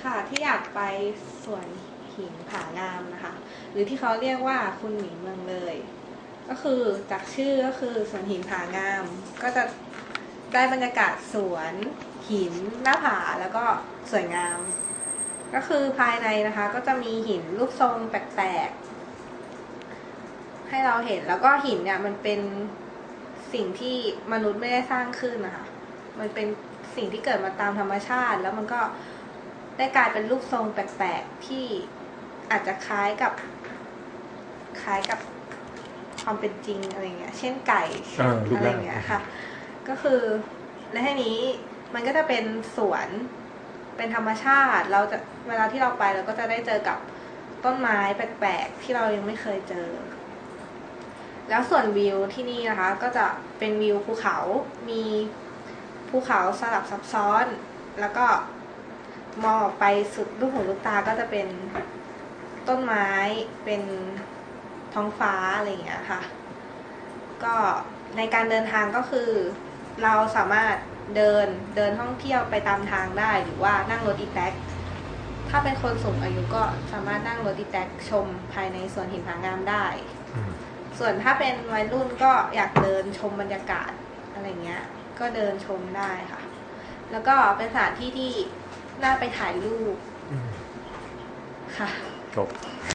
ค่ะที่อยากไปสวนหินผางามนะคะ หรือที่เขาเรียกว่าคุณหมีเมืองเลย ก็คือจากชื่อก็คือสวนหินผางาม ก็จะได้บรรยากาศสวนหินหน้าผาแล้วก็สวยงาม ก็คือภายในนะคะ ก็จะมีหินรูปทรงแปลกๆ ให้เราเห็นแล้วก็หินเนี่ยมันเป็นสิ่งที่มนุษย์ไม่ได้สร้างขึ้นนะคะ มันเป็น สิ่งที่เกิดมาตามธรรมชาติ แล้วมันก็ได้กลายเป็นรูปทรงแปลกๆที่อาจจะคล้ายกับ คล้ายกับความเป็นจริงอะไรเงี้ย เช่นไก่อะไรเงี้ยค่ะ ก็คือในที่นี้มันก็จะเป็นสวนเป็นธรรมชาติ เราจะเวลาที่เราไปเราก็จะได้เจอกับต้นไม้แปลกๆที่เรายังไม่เคยเจอ แล้วส่วนวิวที่นี่นะคะ ก็จะเป็นวิวภูเขา มี ภูเขาสลับซับซ้อน แล้วก็มองออกไปสุดลูกหูลูกตาก็จะเป็นต้นไม้เป็นท้องฟ้าอะไรอย่างเงี้ยค่ะ ก็ในการเดินทางก็คือ เราสามารถเดินเดินท่องเที่ยวไปตามทางได้หรือว่านั่งรถอีแท็กถ้าเป็นคนสูงอายุก็สามารถนั่งรถอีแท็กชมภายในสวนหินผางามได้ ส่วนถ้าเป็นวัยรุ่นก็อยากเดินชมบรรยากาศอะไรเงี้ย ก็เดินชมได้ค่ะ แล้วก็เป็นสถานที่ที่น่าไปถ่ายรูปอืมค่ะ จบ